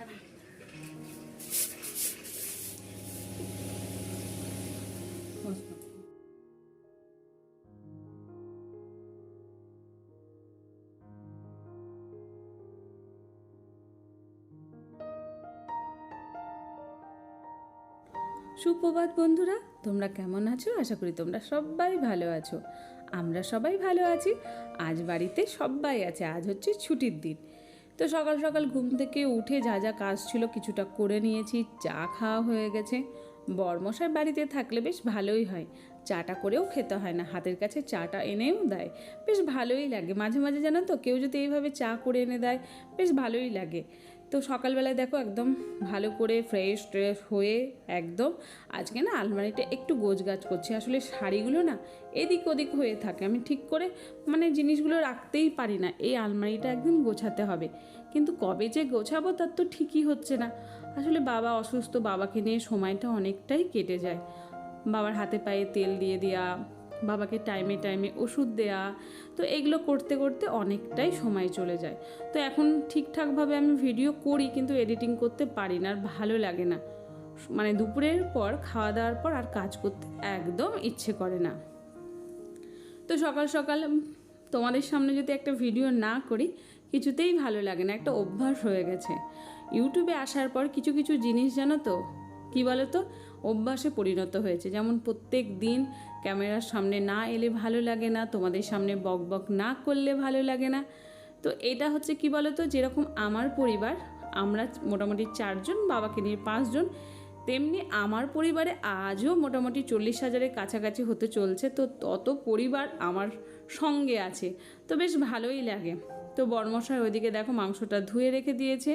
সুপ্রভাত বন্ধুরা, তোমরা কেমন আছো? আশা করি তোমরা সবাই ভালো আছো। আমরা সবাই ভালো আছি। আজ বাড়িতে সবাই আছে। আজ হচ্ছে ছুটির দিন। তো সকাল সকাল ঘুম থেকে উঠে যা যা কাজ ছিল কিছুটা করে নিয়েছি, চা খাওয়া হয়ে গেছে। বর্মশাই বাড়িতে থাকলে বেশ ভালোই হয়। চাটা করেও খেতে হয় না, হাতের কাছে চাটা এনেও দেয়। বেশ ভালোই লাগে, মাঝে মাঝে জানো তো, কেউ যদি এইভাবে চা করে এনে দেয়, বেশ ভালোই লাগে। তো সকালবেলায় দেখো একদম ভালো করে ফ্রেশ ট্রেশ হয়ে একদম আজকে না আলমারিটা একটু গোছগাছ করছি। আসলে শাড়িগুলো না এদিক ওদিক হয়ে থাকে। আমি ঠিক করে মানে জিনিসগুলো রাখতেই পারি না। এই আলমারিটা একদিন গোছাতে হবে। কিন্তু কবে যে গোছাবো তার তো ঠিকই হচ্ছে না। আসলে বাবা অসুস্থ, বাবাকে নিয়ে সময়টা অনেকটাই কেটে যায়। বাবার হাতে পায়ে তেল দিয়ে দেওয়া বাবাকে টাইমে টাইমে ওষুধ দেয়া, তো এগুলো করতে করতে অনেকটাই সময় চলে যায়। তো এখন ঠিকঠাকভাবে আমি ভিডিও করি কিন্তু এডিটিং করতে পারি না, আর ভালো লাগে না। মানে দুপুরের পর খাওয়া দাওয়ার পর আর কাজ করতে একদম ইচ্ছে করে না। তো সকাল সকাল তোমাদের সামনে যদি একটা ভিডিও না করি, কিছুতেই ভালো লাগে না, একটা অভ্যাস হয়ে গেছে। ইউটিউবে আসার পর কিছু কিছু জিনিস জানো তো? কী বলো তো অভ্যাসে পরিণত হয়েছে। যেমন প্রত্যেক দিন ক্যামেরার সামনে না এলে ভালো লাগে না, তোমাদের সামনে বক বক না করলে ভালো লাগে না। তো এটা হচ্ছে কি বলো তো যেরকম আমার পরিবার, আমরা মোটামুটি চারজন, বাবাকে নিয়ে পাঁচজন, তেমনি আমার পরিবারে আজও মোটামুটি চল্লিশ হাজারের কাছাকাছি হতে চলছে। তো তত পরিবার আমার সঙ্গে আছে। তো বেশ ভালোই লাগে। তো বর্মশাই ওইদিকে দেখো মাংসটা ধুয়ে রেখে দিয়েছে।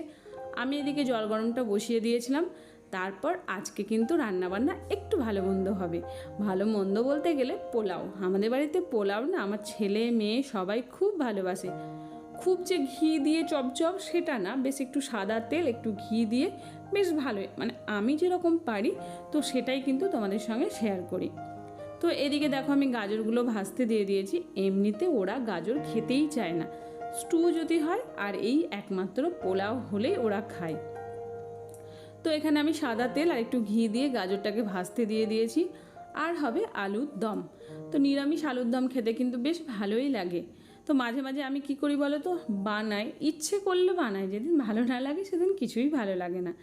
আমি এদিকে জল গরমটা বসিয়ে দিয়েছিলাম। তারপর আজকে কিন্তু রান্নাবান্না একটু ভালো মন্দ হবে। ভালো মন্দ বলতে গেলে পোলাও। আমাদের বাড়িতে পোলাও না, আমার ছেলে, মেয়ে সবাই খুব ভালোবাসে। খুব যে ঘি দিয়ে চপচপ সেটা না, বেশ একটু সাদা তেল, একটু ঘি দিয়ে বেশ ভালোই। মানে আমি যেরকম পারি, তো সেটাই কিন্তু তোমাদের সঙ্গে শেয়ার করি। তো এদিকে দেখো আমি গাজরগুলো ভাজতে দিয়ে দিয়েছি। এমনিতে ওরা গাজর খেতেই চায় না। স্টু যদি হয়, আর এই একমাত্র পোলাও হলেই ওরা খায়। তো এখানে আমি সাদা তেল আর একটু ঘি দিয়ে গাজরটাকে ভাজতে দিয়ে দিয়েছি। আর হবে আলুর দম। তো নিরামিষ আলুর দম খেতে কিন্তু বেশ ভালোই লাগে। তো মাঝে মাঝে আমি কি করি বলো তো? বানাই। ইচ্ছে করলে বানাই। যেদিন ভালো না লাগে সেদিন কিছুই ভালো লাগে না।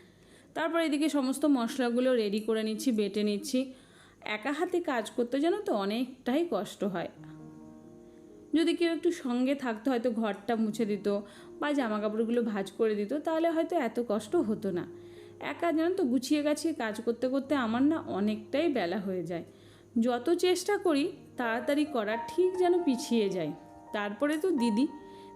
তারপর এদিকে সমস্ত মশলাগুলো রেডি করে নিচ্ছি, বেটে নিচ্ছি। একা হাতে কাজ করতে জানো তো অনেকটাই কষ্ট হয়। যদি কেউ একটু সঙ্গে থাকতো, হয়তো ঘরটা মুছে দিত বা জামা কাপড়গুলো ভাঁজ করে দিত, তাহলে হয়তো এত কষ্ট হতো না। একা জানো তো, গুছিয়ে গাছিয়ে কাজ করতে করতে আমার না অনেকটাই বেলা হয়ে যায়। যত চেষ্টা করি, তাড়াতাড়ি করার ঠিক যেন পিছিয়ে যায়। তারপরে তো দিদি,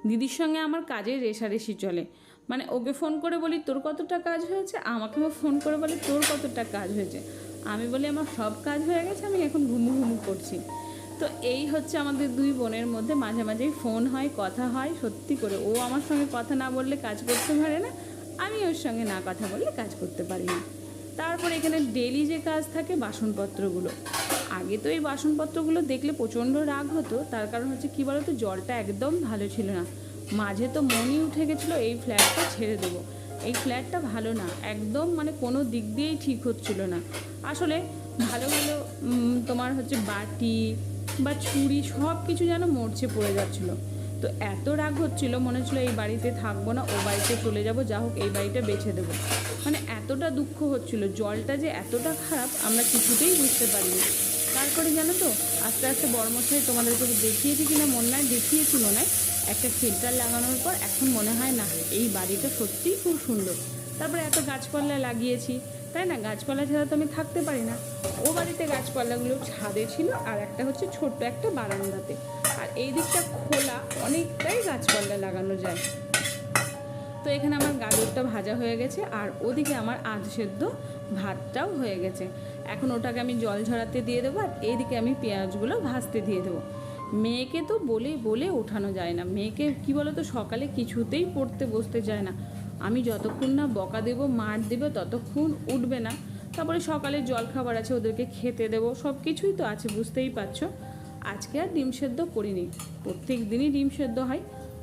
দিদির সঙ্গে আমার কাজের রেশারেশি চলে। মানে ওকে ফোন করে বলি, তোর কতটা কাজ হয়েছে? আমাকেও ফোন করে বলে, তোর কতটা কাজ হয়েছে? আমি বলি, আমার সব কাজ হয়ে গেছে, আমি এখন ঘুমু ঘুমু করছি। তো এই হচ্ছে আমাদের দুই বোনের মধ্যে মাঝে মাঝেই ফোন হয়, কথা হয়, সত্যি করে। ও আমার সঙ্গে কথা না বললে কাজ করতে পারে না আমি ওর সঙ্গে না কথা বললে কাজ করতে পারি না। তারপর এখানে ডেলি যে কাজ থাকে বাসনপত্রগুলো, আগে তো এই বাসনপত্রগুলো দেখলে প্রচণ্ড রাগ হতো, তার কারণ হচ্ছে কী বলতো, জলটা একদম ভালো ছিল না। মাঝে তো মনই উঠে গেছিল, এই ফ্ল্যাটটা ছেড়ে দেবো। এই ফ্ল্যাটটা ভালো না, একদম মানে কোনো দিক দিয়েই ঠিক হচ্ছিল না। আসলে ভালো ভালো তোমার হচ্ছে বাটি বা ছুরি সব কিছু যেন মরছে পড়ে যাচ্ছিল। তো এত রাগ হচ্ছিল, মনে হচ্ছিল এই বাড়িতে থাকব না, ও বাড়িতে চলে যাব, যা হোক এই বাড়িটা বেছে দেবো। মানে এতটা দুঃখ হচ্ছিল, জলটা যে এতটা খারাপ, আমরা কিছুতেই বুঝতে পারিনি। তারপরে জানো তো, আস্তে আস্তে বর্মশাই তোমাদেরকে দেখিয়েছি কিনা মনে হয় দেখিয়েছি মনে হয় একটা ফিল্টার লাগানোর পর এখন মনে হয় না, এই বাড়িটা সত্যিই খুব সুন্দর। তারপরে এত গাছপালা লাগিয়েছি তাই না? গাছপালা ছাড়া তো আমি থাকতে পারি না। ও বাড়িতে গাছপালাগুলো ছাদে ছিল আর একটা হচ্ছে ছোট্ট একটা বারান্দাতে। আর এই দিকটা খোলা, অনেকটাই গাছপালা লাগানো যায়। তো এখানে আমার গাজরটা ভাজা হয়ে গেছে আর ওদিকে আমার আধ সেদ্ধ ভাতটাও হয়ে গেছে। এখন ওটাকে আমি জল ঝরাতে দিয়ে দেবো আর এইদিকে আমি পেঁয়াজগুলো ভাজতে দিয়ে দেবো। মেয়েকে তো বলে বলে ওঠানো যায় না। মেয়েকে কি বলো তো সকালে কিছুতেই পড়তে বসতে যায় না। আমি যতক্ষণ না বকা দেবো, মার দেবো, ততক্ষণ উঠবে না। তারপরে সকালে জল খাবার আছে, ওদেরকে খেতে দেবো। সব কিছুই তো আছে, বুঝতেই পারছ। আজকে আর ডিম সেদ্ধ করিনি। প্রত্যেক দিনই ডিম সেদ্ধ হয়।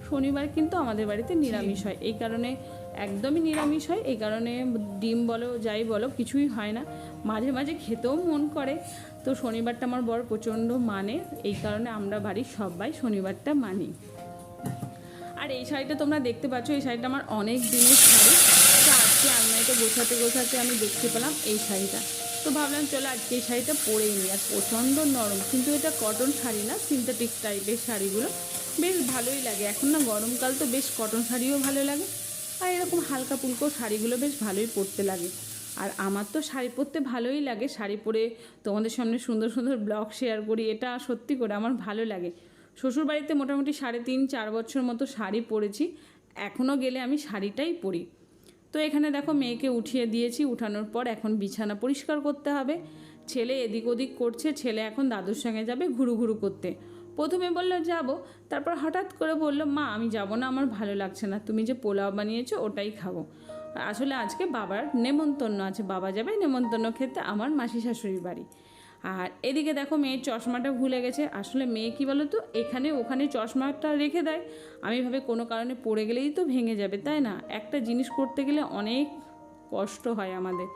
শনিবার কিন্তু আমাদের বাড়িতে নিরামিষ হয়। এই কারণে একদমই নিরামিষ হয়। এই কারণে ডিম বলো, যাই বলো, কিছুই হয় না। মাঝে মাঝে খেতেও মন করে। তো শনিবারটা আমার বর প্রচণ্ড মানে। এই কারণে আমরা বাড়ির সবাই শনিবারটা মানি। আর এই শাড়িটা তোমরা দেখতে পাচ্ছ, এই শাড়িটা আমার অনেক দিনের শাড়ি। তো আজকে আলমারিতে গোছাতে গোছাতে আমি দেখতে পেলাম এই শাড়িটা। তো ভাবলাম, চলো আজকে এই শাড়িটা পরেই নিই। আর প্রচণ্ড নরম, কিন্তু এটা কটন শাড়ি না সিনথেটিক টাইপের শাড়িগুলো। বেশ ভালোই লাগে। এখন না গরমকাল তো বেশ কটন শাড়িও ভালো লাগে। আর এরকম হালকা পুলকো শাড়িগুলো বেশ ভালোই পরতে লাগে। আর আমার তো শাড়ি পরতে ভালোই লাগে। শাড়ি পরে তোমাদের সামনে সুন্দর সুন্দর ব্লগ শেয়ার করি, এটা সত্যি করে আমার ভালো লাগে। শ্বশুরবাড়িতে মোটামুটি সাড়ে তিন, চার বছর মতো শাড়ি পরেছি। এখনও গেলে আমি শাড়িটাই পরি। তো এখানে দেখো মেয়েকে উঠিয়ে দিয়েছি, উঠানোর পর এখন বিছানা পরিষ্কার করতে হবে। ছেলে এদিক ওদিক করছে, ছেলে এখন দাদুর সঙ্গে যাবে ঘুরু ঘুরু করতে। প্রথমে বলল, যাব। তারপর হঠাৎ করে বলল, মা, আমি যাব না, আমার ভালো লাগছে না। তুমি যে পোলাও বানিয়েছো, ওটাই খাব। আসলে আজকে বাবার নেমন্তন্ন আছে, বাবা যাবে নেমন্তন্ন খেতে আমার মাসি শাশুড়ির বাড়ি। আর এদিকে দেখো মেয়ের চশমাটা ভুলে গেছে। আসলে মেয়ে কী বলো তো এখানে ওখানে চশমাটা রেখে দেয়। আমি ভাবে কোনো কারণে পড়ে গেলেই তো ভেঙে যাবে, তাই না? একটা জিনিস করতে গেলে অনেক কষ্ট হয় আমাদের।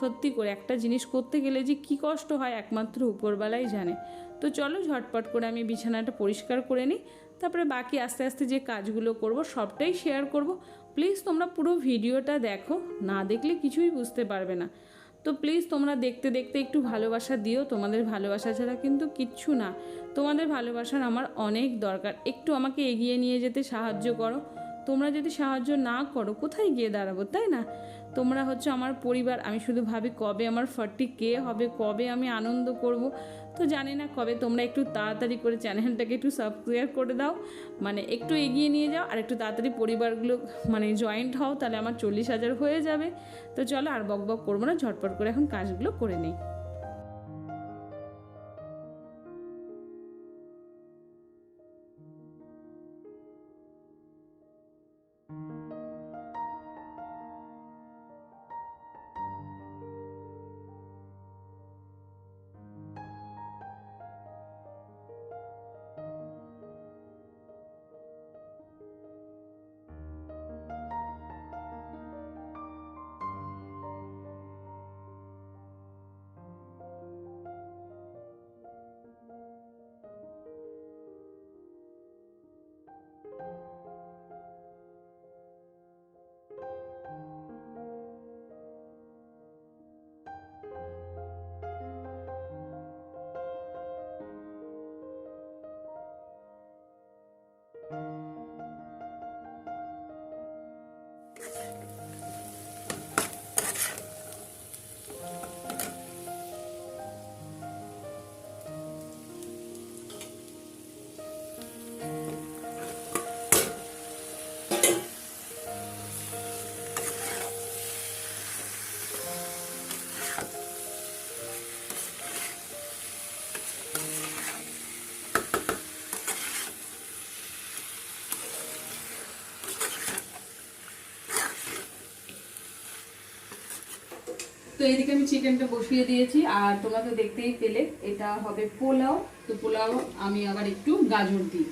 সত্যি করে একটা জিনিস করতে গেলে যে কি কষ্ট হয় একমাত্র উপরবেলাই জানে। তো চলো ঝটপট করে আমি বিছানাটা পরিষ্কার করে নিই। তারপরে বাকি আস্তে আস্তে যে কাজগুলো করব সবটাই শেয়ার করব। প্লিজ তোমরা পুরো ভিডিওটা দেখো, না দেখলে কিছুই বুঝতে পারবে না। তো প্লিজ তোমরা দেখতে দেখতে একটু ভালোবাসা দিও। তোমাদের ভালোবাসা ছাড়া কিন্তু কিচ্ছু না। তোমাদের ভালোবাসার আমার অনেক দরকার। একটু আমাকে এগিয়ে নিয়ে যেতে সাহায্য করো। তোমরা যদি সাহায্য না করো, কোথায় গিয়ে দাঁড়াবো, তাই না? তোমরা হচ্ছে আমার পরিবার, আমি শুধু ভাবি কবে আমার ফর্টি কে হবে, কবে আমি আনন্দ করব, তো জানি না কবে। তোমরা একটু তাড়াতাড়ি করে চ্যানেলটাকে একটু সাবস্ক্রাইব করে দাও মানে একটু এগিয়ে নিয়ে যাও, আর একটু তাড়াতাড়ি পরিবারগুলো মানে জয়েন্ট হও, তাহলে আমার চল্লিশ হাজার হয়ে যাবে। তো চলো আর বক বক করব না, ঝটপট করে এখন কাজগুলো করে নিই। তো এদিকে আমি চিকেনটা বসিয়ে দিয়েছি, আর তোমরা তো দেখতেই পেলে, এটা হবে পোলাও। তো পোলাও আমি আবার একটু গাজর দিই।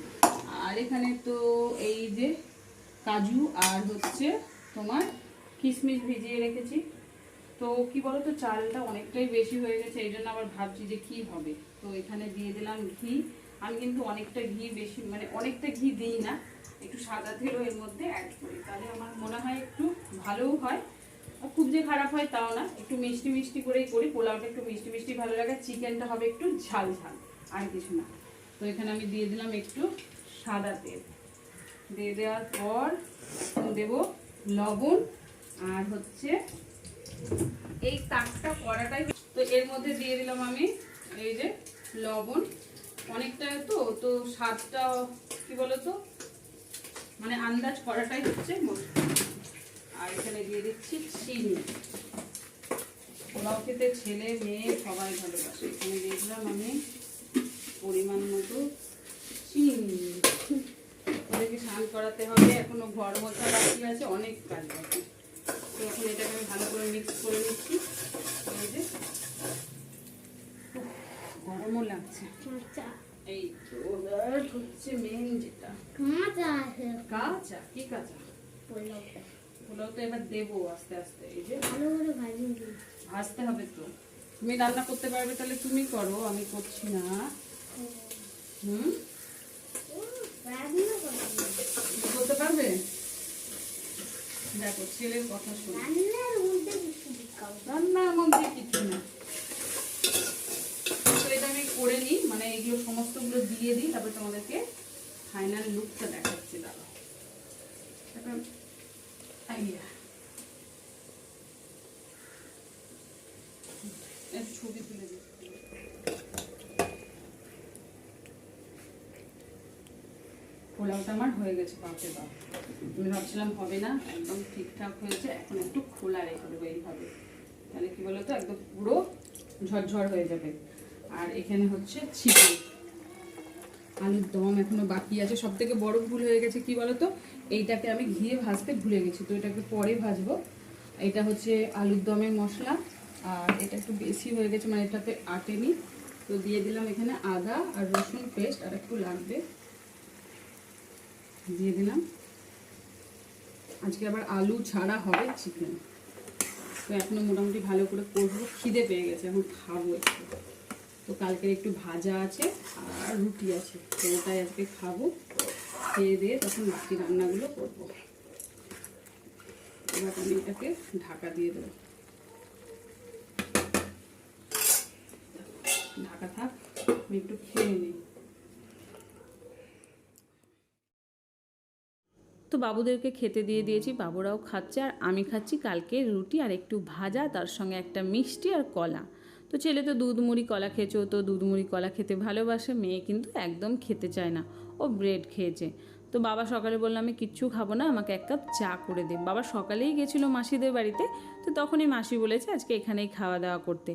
আর এখানে তো এই যে কাজু আর হচ্ছে তোমার কিশমিশ ভিজিয়ে রেখেছি। তো কি বলো তো চালটা অনেকটাই বেশি হয়ে গেছে, এই জন্য আবার ভাবছি যে কি হবে। তো এখানে দিয়ে দিলাম ঘি। আমি কিন্তু অনেকটা ঘি বেশি মানে অনেকটা ঘি দিই না, একটু সাদা তেলও এর মধ্যে অ্যাড করি। তাহলে আমার মনে হয় একটু ভালোও হয়। খুব যে খারাপ হয় তাও না, একটু মিষ্টি মিষ্টি করেই করি। পোলাওটা একটু মিষ্টি মিষ্টি ভালো লাগে, চিকেনটা হবে একটু ঝাল ঝাল, আর কিছু না। তো এখানে আমি দিয়ে দিলাম একটু সাদা তেল। দিয়ে দেওয়ার পর দেব লবণ, আর হচ্ছে এই তাকটা করাটাই তো এর মধ্যে দিয়ে দিলাম আমি এই যে লবণ। অনেকটা তো তো স্বাদটা কি বলতো? মানে আন্দাজ করাটাই হচ্ছে আর এখানে দিয়ে দিচ্ছি চিনি। পোলাও খেতে ছেলে মেয়ে সবাই ভালোবাসে। এখানে দিয়ে দিলাম আমি পরিমাণ মতো চিনি। ওদেরকে স্নান করাতে হবে এখনও ঘর মোছা বাকি আছে অনেক কাজ বাকি। তো এখন এটাকে আমি ভালো করে মিক্স করে নিচ্ছি। এই যে গরমও লাগছে। এই হচ্ছে মেন যেটা। কাঁচা আছে। কাঁচা? কি কাঁচা? পোলাওটা তো এবার দেবো আস্তে আস্তে এই যে ভাজতে হবে তো। তুমি রান্না করতে পারবে তাহলে তুমি করো আমি করছি না। হুম? করতে পারবে। দেখো ছেলের কথা শোনো। রান্নার মধ্যে কিছু না। এটা আমি করে নিই মানে এগুলো সমস্তগুলো দিয়ে দিই তারপরে তোমাদেরকে ফাইনাল লুকটা দেখাচ্ছি দাদা আইডিয়া পোলাওটা আমার হয়ে গেছে আমি ভাবছিলাম হবে না, একদম ঠিকঠাক হয়েছে, এখন একটু খোলা রেখে দেবো এইভাবে। তাহলে কি বলতো, একদম পুরো ঝরঝর হয়ে যাবে। আর এখানে হচ্ছে চিকেন আলুর দম এখনও বাকি আছে সব থেকে বড় ভুল হয়ে গেছে কি বলতো এইটাকে আমি ঘিয়ে ভাজতে ভুলে গেছি, তো এটাকে পরে ভাজবো। এটা হচ্ছে আলুর দমের মশলা, আর এটা একটু বেশি হয়ে গেছে মানে এটাতে আটেনি। তো দিয়ে দিলাম এখানে আদা আর রসুন পেস্ট, আর একটু লাগবে। দিয়ে দিলাম। আজকে আবার আলু ছাড়া হবে চিকেন। তো এখনও মোটামুটি ভালো করে করব, খিদে পেয়ে গেছে, এখন খাব একটু। তো কালকের একটু ভাজা আছে আর রুটি আছে, তো ওটাই আজকে খাব। খেয়ে দিয়ে তখন বাকি রান্নাগুলো করব। এবার আমি এটাকে ঢাকা দিয়ে দেবো। ঢাকা থাক, আমি একটু খেয়ে নিই। তো বাবুদেরকে খেতে দিয়ে দিয়েছি, বাবুরাও খাচ্ছে, আর আমি খাচ্ছি কালকে রুটি আর একটু ভাজা, তার সঙ্গে একটা মিষ্টি আর কলা। তো ছেলে তো দুধ মুড়ি কলা খেয়েছে, ও তো দুধ মুড়ি কলা খেতে ভালোবাসে, মেয়ে কিন্তু একদম খেতে চায় না, ও ব্রেড খেয়েছে। তো বাবা সকালে বলল, আমি কিচ্ছু খাব না, আমাকে এক কাপ চা করে দে। বাবা সকালেই গেছিল মাসিদের বাড়িতে, তো তখনই মাসি বলেছে, আজকে এখানেই খাওয়া দাওয়া করতে।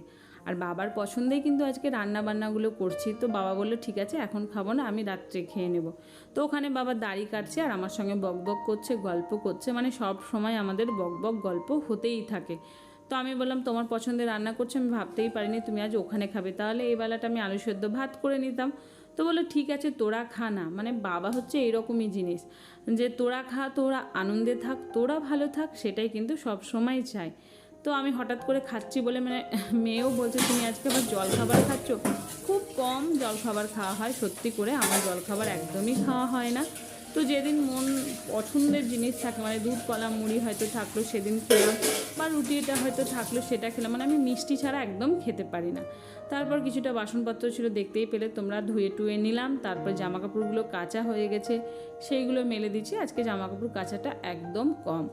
আর বাবার পছন্দেই কিন্তু আজকে রান্না বান্নাগুলো করছি, তো বাবা বলল, ঠিক আছে, এখন খাব না, আমি রাত্রে খেয়ে নেব। তো ওখানে বাবা দাড়ি কাটছে, আর আমার সঙ্গে বক বক করছে, গল্প করছে মানে সব সময় আমাদের বক বক গল্প হতেই থাকে। তো আমি বললাম, তোমার পছন্দের রান্না করছ, আমি ভাবতেই পারিনি তুমি আজ ওখানে খাবে। তাহলে এই বেলাটা আমি আলু সেদ্ধ ভাত করে নিতাম। তো বলল, ঠিক আছে, তোরা খা না। মানে বাবা হচ্ছে এরকমই জিনিস, যে তোরা খা, তোরা আনন্দে থাক, তোরা ভালো থাক, সেটাই কিন্তু সব সময় চাই তো আমি হঠাৎ করে খাচ্ছি বলে মানে মেয়েও বলছে, তুমি আজকে আবার জল খাবার খাচ্ছ? খুব কম জল খাবার খাওয়া হয়, সত্যি করে আমার জল খাবার একদমই খাওয়া হয় না। তো যেদিন মন পছন্দের জিনিস থাকে মানে দুধ, কলা, মুড়ি হয়তো থাকল সেদিন খেলাম, বা রুটিটা হয়তো থাকল সেটা খেলাম মানে আমি মিষ্টি ছাড়া একদম খেতে পারি না। তারপর কিছুটা বাসনপত্র ছিল, দেখতেই পেলে তোমরা ধুয়ে টুয়ে নিলাম, তারপর জামা কাপড়গুলো কাঁচা হয়ে গেছে, সেইগুলো মেলে দিচ্ছি, আজকে জামা কাপড় কাচাটা একদম কম।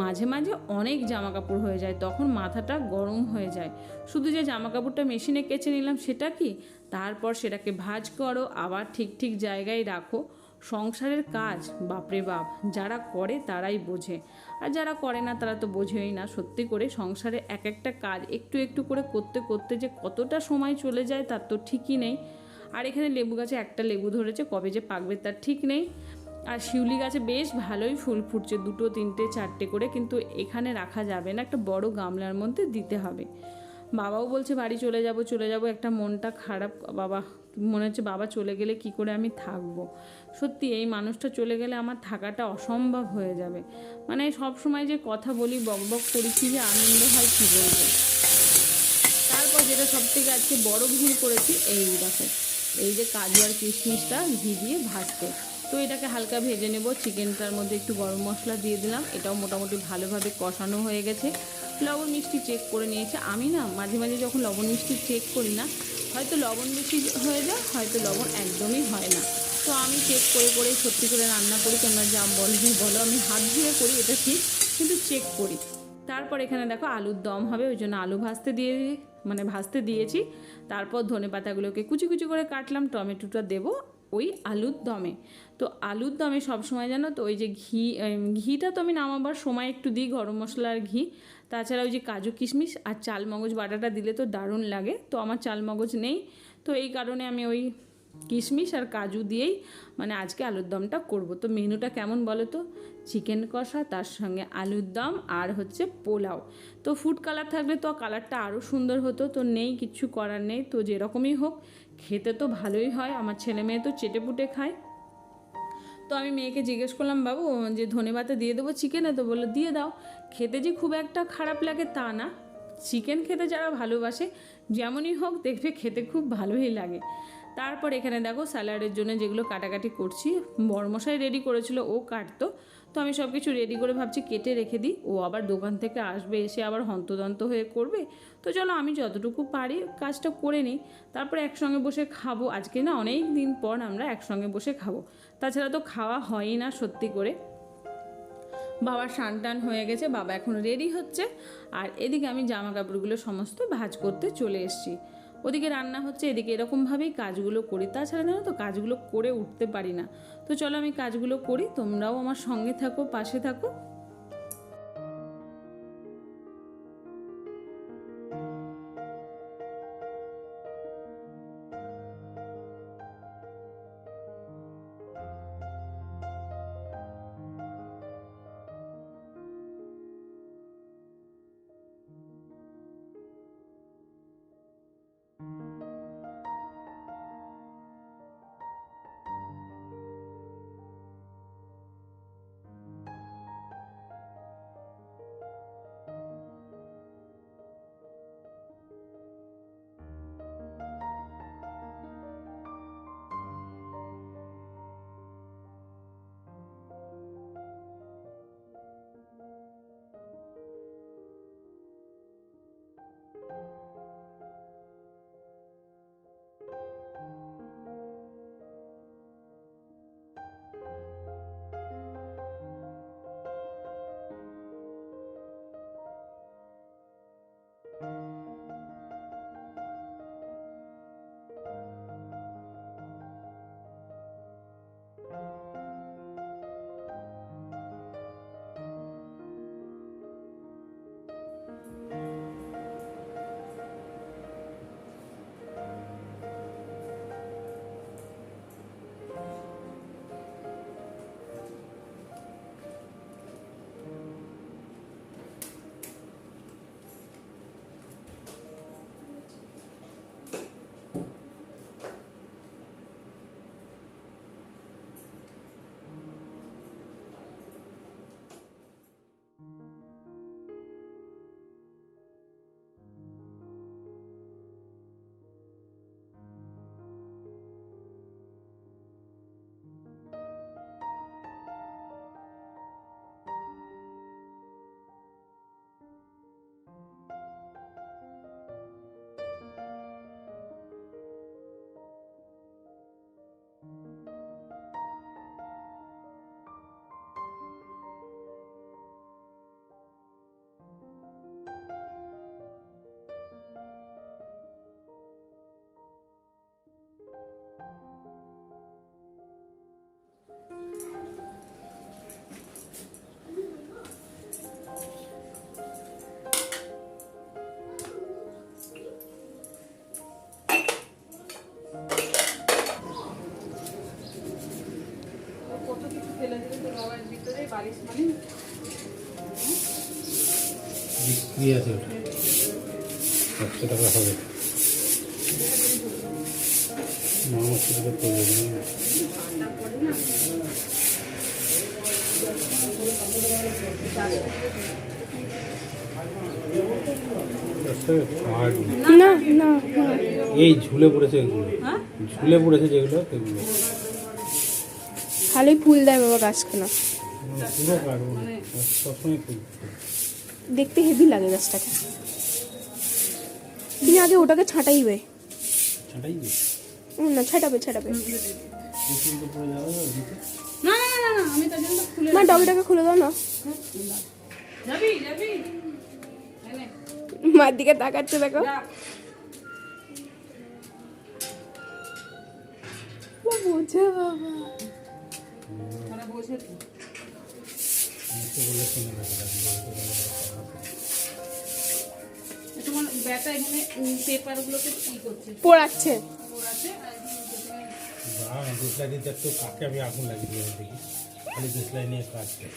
মাঝে মাঝে অনেক জামা কাপড় হয়ে যায়, তখন মাথাটা গরম হয়ে যায়। শুধু যে জামা কাপড়টা মেশিনে কেচে নিলাম সেটা কি? তারপর সেটাকে ভাজ করো, আবার ঠিক ঠিক জায়গায় রাখো সংসারের কাজ, বাপরে বাপ। যারা করে তারাই বোঝে। আর যারা করে না, তারা তো বোঝেই না। সত্যি করে সংসারে এক একটা কাজ একটু একটু করে করতে করতে যে কতটা সময় চলে যায়, তার তো ঠিকই নেই। আর এখানে লেবু গাছে একটা লেবু ধরেছে, কবে যে পাকবে তার ঠিক নেই। আর শিউলি গাছে বেশ ভালোই ফুল ফুটছে, দুটো, তিনটে, চারটে করে। কিন্তু এখানে রাখা যাবে না, একটা বড় গামলার মধ্যে দিতে হবে। বাবাও বলছে, বাড়ি চলে যাব চলে যাব। একটা মনটা খারাপ, বাবা মনে হচ্ছে বাবা চলে গেলে কি করে আমি থাকব? সত্যি এই মানুষটা চলে গেলে আমার থাকাটা অসম্ভব হয়ে যাবে। মানে সব সময় যে কথা বলি, বক বক করি, কি যে আনন্দ হয় কী বলব? তারপর যেটা সব থেকে আজকে বড় ভুল করেছি, এই দেখো, এই যে কাজু আর কিশমিশটা ঘি দিয়ে ভাজতে। তো এটাকে হালকা ভেজে নেব, চিকেনটার মধ্যে একটু গরম মশলা দিয়ে দিলাম। এটাও মোটামুটি ভালোভাবে কষানো হয়ে গেছে। লবণ মিষ্টি চেক করে নিয়েছে। আমি না মাঝে মাঝে যখন লবণ মিষ্টি চেক করি না হয়তো লবণ বেশি হয়ে যায় হয়তো লবণ একদমই হয় না। তো আমি চেক করে করে সত্যি করে রান্না করি, তোমরা যা বলবি বলো, আমি হাত ধুয়ে করি, এটা ঠিক, কিন্তু চেক করি। তারপর এখানে দেখো আলুর দম হবে, ওই জন্য আলু ভাজতে দিয়ে মানে ভাজতে দিয়েছি। তারপর ধনে পাতাগুলোকে কুচি কুচি করে কাটলাম, টমেটোটা দেবো ওই আলুর দমে। তো আলুর দমে সবসময় জানো তো ওই যে ঘি ঘিটা তো আমি নামাবার সময় একটু দিই, গরম মশলা আর ঘি। তাছাড়া ওই যে কাজু কিশমিশ আর চাল মগজ বাটাটা দিলে তো দারুণ লাগে। তো আমার চাল মগজ নেই। তো এই কারণে আমি ওই কিশমিশ আর কাজু দিয়েই মানে আজকে আলুর দমটা করব। তো মেনুটা কেমন বলো তো? চিকেন কষা, তার সঙ্গে আলুর দম আর হচ্ছে পোলাও। তো ফুড কালার থাকলে তো কালারটা আরও সুন্দর হতো। তো নেই কিচ্ছু করার নেই। তো যেরকমই হোক, খেতে তো ভালোই হয়। আমার ছেলে মেয়ে তো চেটে পুটে খায়। তো আমি মেয়েকে জিজ্ঞেস করলাম, বাবু, যে ধনে দিয়ে দেবো চিকেনে তো বলল, দিয়ে দাও। খেতে যে খুব একটা খারাপ লাগে তা না। চিকেন খেতে যারা ভালোবাসে, যেমনই হোক দেখবে খেতে খুব ভালোই লাগে। তারপর এখানে দেখো স্যালাডের জন্য যেগুলো কাটাকাটি করছি বরমশাই রেডি করেছিল, ও কাটতো। তো আমি সব কিছু রেডি করে ভাবছি কেটে রেখে দিই। ও আবার দোকান থেকে আসবে, এসে আবার হন্তদন্ত হয়ে করবে। তো চলো আমি যতটুকু পারি কাজটা করে নিই। তারপরে একসঙ্গে বসে খাব। আজকে না অনেক দিন পর আমরা একসঙ্গে বসে খাব। তাছাড়া তো খাওয়া হয়ই না সত্যি করে। বাবার স্নান টান হয়ে গেছে, বাবা এখন রেডি হচ্ছে। আর এদিকে আমি জামা কাপড়গুলো সমস্ত ভাজ করতে চলে এসেছি। ওদিকে রান্না হচ্ছে, এদিকে এরকমভাবেই কাজগুলো করি। তাছাড়া জানো তো, কাজগুলো করে উঠতে পারি না। তো চলো আমি কাজগুলো করি, তোমরাও আমার সঙ্গে থাকো, পাশে থাকো। আছে ওটা একশো টাকা হবে। টাকা পড়বে না। না এই ঝুলে পড়েছে এগুলো। হ্যাঁ? ঝুলে পড়েছে যেগুলো সেগুলো। খালি ফুল দেয় বাবা গাছখানা পুরো কাটবো সবসময় ফুল। দেখতে হেভি লাগে গাছটাকে। তুমি আগে ওটাকে ছাঁটাইবে। না ছাটাবে ছাটাবে। মা ডগটাকে খুলে দাও না। মার দিকে তাকাচ্ছে দেখো। বোঝে বাবা। তোমার ব্যাটা এখানে পেপারগুলোকে কি করছে। পোড়াচ্ছে। আর কাকে আমি আগুন লাগিয়ে দিলাম দেখি। খালি নিয়ে কাজ করে।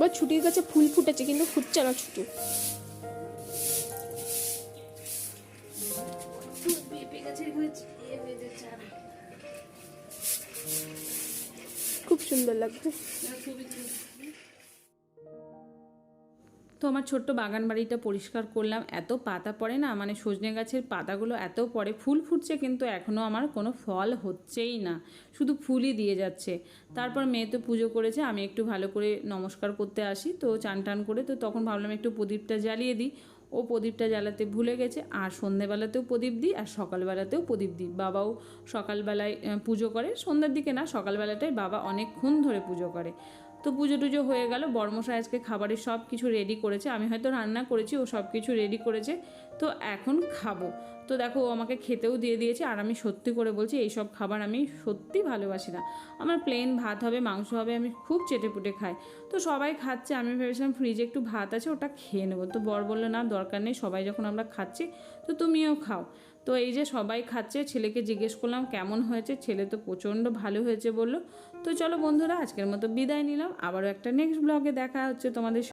বা ছুটির কাছে ফুল ফুটেছে কিন্তু ফুটছে না ছুটি। তো আমার ছোট্ট বাগান বাড়িটা পরিষ্কার করলাম। এত পাতা পড়ে না মানে সজনে গাছের পাতাগুলো এত পড়ে, ফুল ফুটছে কিন্তু এখনও আমার কোনো ফল হচ্ছেই না, শুধু ফুলই দিয়ে যাচ্ছে। তারপর মেয়ে তো পুজো করেছে, আমি একটু ভালো করে নমস্কার করতে আসি, তো চান টান করে তো তখন ভাবলাম একটু প্রদীপটা জ্বালিয়ে দিই। ও প্রদীপটা জ্বালাতে ভুলে গেছে। আর সন্ধেবেলাতেও প্রদীপ দিই আর সকালবেলাতেও প্রদীপ দিই। বাবাও সকালবেলায় পুজো করে। সন্ধ্যার দিকে না সকালবেলাটাই বাবা অনেকক্ষণ ধরে পুজো করে। তো পুজো টুজো হয়ে গেল। বর্মশাই আজকে খাবারের সব কিছু রেডি করেছে। আমি হয়তো রান্না করেছি, ও সব কিছু রেডি করেছে। তো এখন খাব। তো দেখো, ও আমাকে খেতেও দিয়ে দিয়েছে। আর আমি সত্যি করে বলছি, এই সব খাবার আমি সত্যি ভালোবাসি না। আমার প্লেন ভাত হবে, মাংস হবে, আমি খুব চেটে পুটে খাই। তো সবাই খাচ্ছে, আমি ভেবেছিলাম ফ্রিজে একটু ভাত আছে, ওটা খেয়ে নেব। তো বর বলল, না, দরকার নেই, সবাই যখন আমরা খাচ্ছি, তো তুমিও খাও। তো এই যে সবাই খাচ্ছে, ছেলেকে জিজ্ঞেস করলাম, কেমন হয়েছে? ছেলে তো প্রচণ্ড ভালো হয়েছে বলল। তো চলো বন্ধুরা, আজকের মতো বিদায় নিলাম। আবারও একটা নেক্সট ব্লগে দেখা হচ্ছে তোমাদের